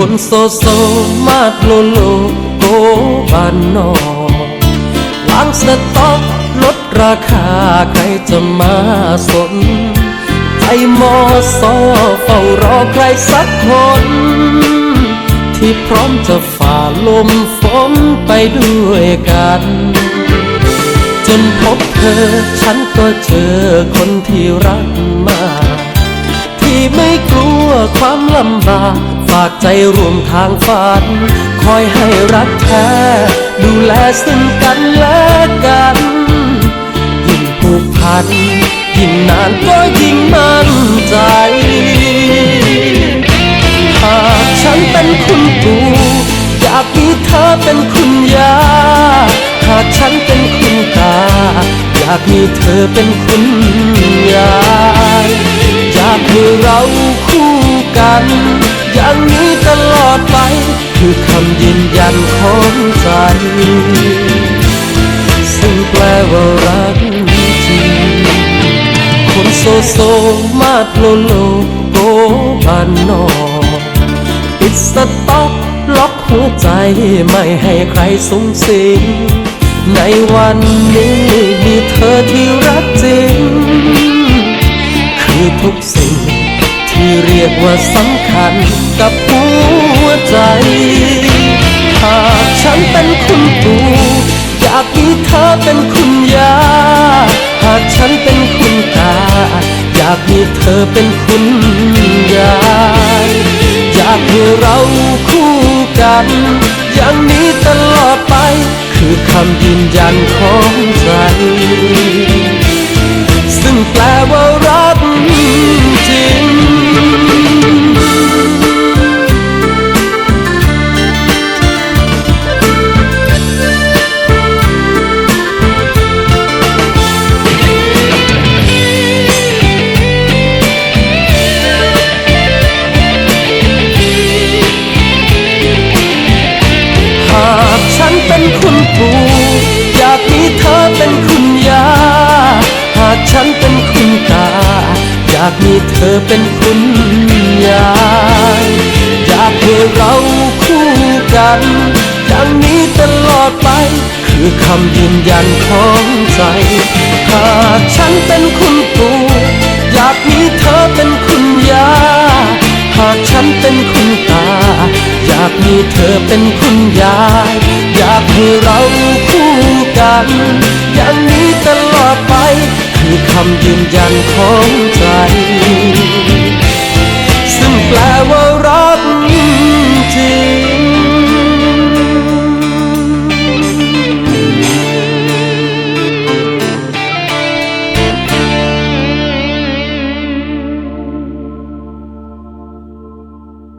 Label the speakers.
Speaker 1: คนโซโซมาดโลโลโกบานนอกวางสต็อกลดราคาใครจะมาสนไอมอสอเฝ้ารอใครสักคน ที่พร้อมจะฝ่าลมฝนไปด้วยกัน จนพบเธอฉันก็เจอคนที่รักมาก ที่ไม่กลัวความลำบากากใจรวมทางฝัน คอยให้รักแท้ ดูแลซึ่งกันและกัน ยิ่งผูกพัน ยิ่งนานก็ยิ่งมั่นใจ หากฉันเป็นคุณปู่อยากมีเธอเป็นคุณยา หากฉันเป็นคุณตา อยากมีเธอเป็นคุณยาย อยากให้เราคู่ กัน อย่างนี้ตลอดไป คือคำยืนยันของใจซึ่งแปลว่ารักจริงคนโซโซมาโลโลโกบานนอกปิดสต็อกล็อกหัวใจไม่ให้ใครสงสิงในวันนี้มีเธอที่รักจริง คือทุกสิ่ง ที่เรียกว่าสำคัญกับหัวใจ หากฉันเป็นคุณปู่อยากมีเธอเป็นคุณยา หากฉันเป็นคุณตา อยากมีเธอเป็นคุณยายอยากให้เราคู่กัน อย่างนี้ตลอดไป คือคำยืนยันของใจ มีเธอเป็นคุณยายอยากให้เราคู่กันอย่างนี้ตลอดไป คือคำยืนยันของใจหากฉันเป็นคุณปู่อยากมีเธอเป็นคุณยา หากฉันเป็นคุณตา อยากมีเธอเป็นคุณยาย อยากให้เราคู่กัน อย่างนี้ตลอดไป คือคำยืนยันของใจ ซึ่งแปลว่ารัก